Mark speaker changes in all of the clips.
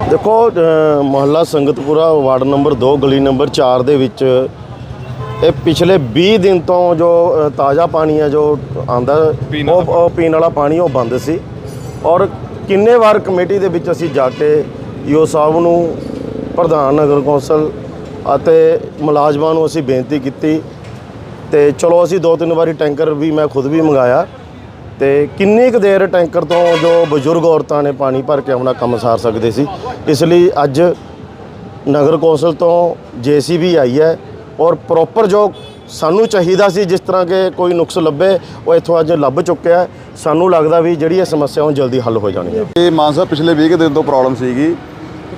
Speaker 1: ਦੇਖੋ ਮੁਹੱਲਾ Sangatpura ward number 2 ਗਲੀ number 4 ਦੇ ਵਿੱਚ ਇਹ ਪਿਛਲੇ 20 ਦਿਨ ਤੋਂ ਜੋ ਤਾਜ਼ਾ ਪਾਣੀ ਹੈ ਜੋ ਆਂਦਾ ਉਹ ਪੀਣ ਵਾਲਾ ਪਾਣੀ ਉਹ ਬੰਦ ਸੀ। ਔਰ ਕਿੰਨੇ ਵਾਰ ਕਮੇਟੀ ਦੇ ਵਿੱਚ ਅਸੀਂ ਜਾ ਕੇ ਈਓ ਸਾਹਿਬ ਨੂੰ ਪ੍ਰਧਾਨ ਨਗਰ ਕੌਂਸਲ ਅਤੇ ਮੁਲਾਜ਼ਮਾਂ ਨੂੰ ਅਸੀਂ ਬੇਨਤੀ ਕੀਤੀ ਤੇ ਚਲੋ ਅਸੀਂ ਦੋ ਤਿੰਨ ਵਾਰੀ ਟੈਂਕਰ ਵੀ ਮੈਂ ਖੁਦ ਵੀ ਮੰਗਾਇਆ। ਤੇ ਕਿੰਨੀ ਕੁ ਦੇਰ ਟੈਂਕਰ ਤੋਂ ਜੋ ਬਜ਼ੁਰਗ ਔਰਤਾਂ ਨੇ ਪਾਣੀ ਭਰ ਕੇ ਆਪਣਾ ਕੰਮ ਸਾਰ ਸਕਦੇ ਸੀ? ਇਸ ਲਈ ਅੱਜ ਨਗਰ ਕੌਂਸਲ ਤੋਂ ਜੀਸੀਬੀ ਆਈ ਹੈ ਔਰ ਪ੍ਰੋਪਰ ਜੋ ਸਾਨੂੰ ਚਾਹੀਦਾ ਸੀ, ਜਿਸ ਤਰ੍ਹਾਂ ਕਿ ਕੋਈ ਨੁਕਸ ਲੱਭੇ, ਉਹ ਇੱਥੋਂ ਅੱਜ ਲੱਭ ਚੁੱਕਿਆ ਸਾਨੂੰ ਲੱਗਦਾ ਵੀ ਜਿਹੜੀ ਇਹ ਸਮੱਸਿਆ ਉਹ ਜਲਦੀ ਹੱਲ ਹੋ ਜਾਣੀ ਹੈ
Speaker 2: ਇਹ ਮਾਨਸਾ ਪਿਛਲੇ 20 ਕੁ ਦਿਨ ਤੋਂ ਪ੍ਰੋਬਲਮ ਸੀਗੀ।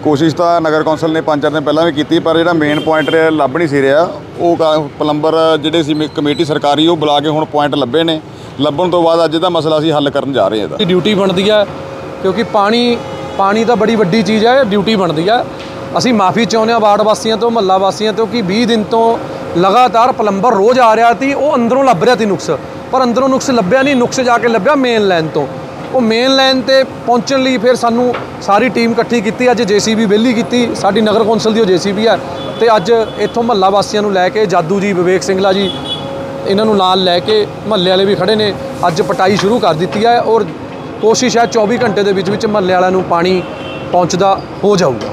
Speaker 2: ਕੋਸ਼ਿਸ਼ ਤਾਂ ਨਗਰ ਕੌਂਸਲ ਨੇ ਪੰਜ ਚਾਰ ਦਿਨ ਪਹਿਲਾਂ ਵੀ ਕੀਤੀ, ਪਰ ਜਿਹੜਾ ਮੇਨ ਪੁਆਇੰਟ ਲੱਭ ਨਹੀਂ ਸੀ ਰਿਹਾ। ਉਹ ਪਲੰਬਰ ਜਿਹੜੇ ਸੀ ਮੇ- ਕਮੇਟੀ ਸਰਕਾਰੀ, ਉਹ ਬੁਲਾ ਕੇ ਹੁਣ ਪੁਆਇੰਟ ਲੱਭੇ ਨੇ। ਲੱਭਣ ਤੋਂ ਬਾਅਦ ਅੱਜ ਇਹਦਾ ਮਸਲਾ ਅਸੀਂ ਹੱਲ ਕਰਨ ਜਾ ਰਹੇ ਹਾਂ ਇਹਦਾ।
Speaker 3: ਡਿਊਟੀ ਬਣਦੀ ਹੈ ਕਿਉਂਕਿ ਪਾਣੀ ਪਾਣੀ ਤਾਂ ਬੜੀ ਵੱਡੀ ਚੀਜ਼ ਹੈ ਡਿਊਟੀ ਬਣਦੀ ਹੈ ਅਸੀਂ ਮਾਫੀ ਚਾਹੁੰਦੇ ਹਾਂ ਵਾਰਡ ਵਾਸੀਆਂ ਤੋਂ, ਮਹੱਲਾ ਵਾਸੀਆਂ ਤੋਂ ਕਿ 20 ਦਿਨ ਤੋਂ ਲਗਾਤਾਰ ਪਲੰਬਰ ਰੋਜ਼ ਆ ਰਿਹਾ ਸੀ, ਉਹ ਅੰਦਰੋਂ ਲੱਭ ਰਿਹਾ ਸੀ ਨੁਕਸ। ਪਰ ਅੰਦਰੋਂ ਨੁਕਸ ਲੱਭਿਆ ਨਹੀਂ, ਨੁਕਸ ਜਾ ਕੇ ਲੱਭਿਆ ਮੇਨ ਲਾਈਨ ਤੋਂ। ਉਹ ਮੇਨ ਲਾਈਨ ਤੇ ਪਹੁੰਚਣ ਲਈ ਫਿਰ ਸਾਨੂੰ ਸਾਰੀ ਟੀਮ ਇਕੱਠੀ ਕੀਤੀ, ਅੱਜ ਜੀਸੀਬੀ ਵਿਹਲੀ ਕੀਤੀ, ਸਾਡੀ ਨਗਰ ਕੌਂਸਲ ਦੀ ਉਹ ਜੀਸੀਬੀ ਹੈ ਤੇ ਅੱਜ ਇੱਥੋਂ ਮਹੱਲਾ ਵਾਸੀਆਂ ਨੂੰ ਲੈ ਕੇ ਜਾਦੂ ਜੀ, ਵਿਵੇਕ ਸਿੰਘਲਾ ਜੀ ਇਹਨਾਂ ਨੂੰ ਨਾਲ ਲੈ ਕੇ ਮਹੱਲੇ ਵਾਲੇ ਵੀ ਖੜੇ ਨੇ। ਅੱਜ ਪਟਾਈ ਸ਼ੁਰੂ ਕਰ ਦਿੱਤੀ ਹੈ ਔਰ ਕੋਸ਼ਿਸ਼ ਹੈ 24 ਘੰਟੇ ਦੇ ਵਿੱਚ ਵਿੱਚ ਮਹੱਲੇ ਵਾਲਿਆਂ ਨੂੰ ਪਾਣੀ ਪਹੁੰਚਦਾ ਹੋ ਜਾਊਗਾ।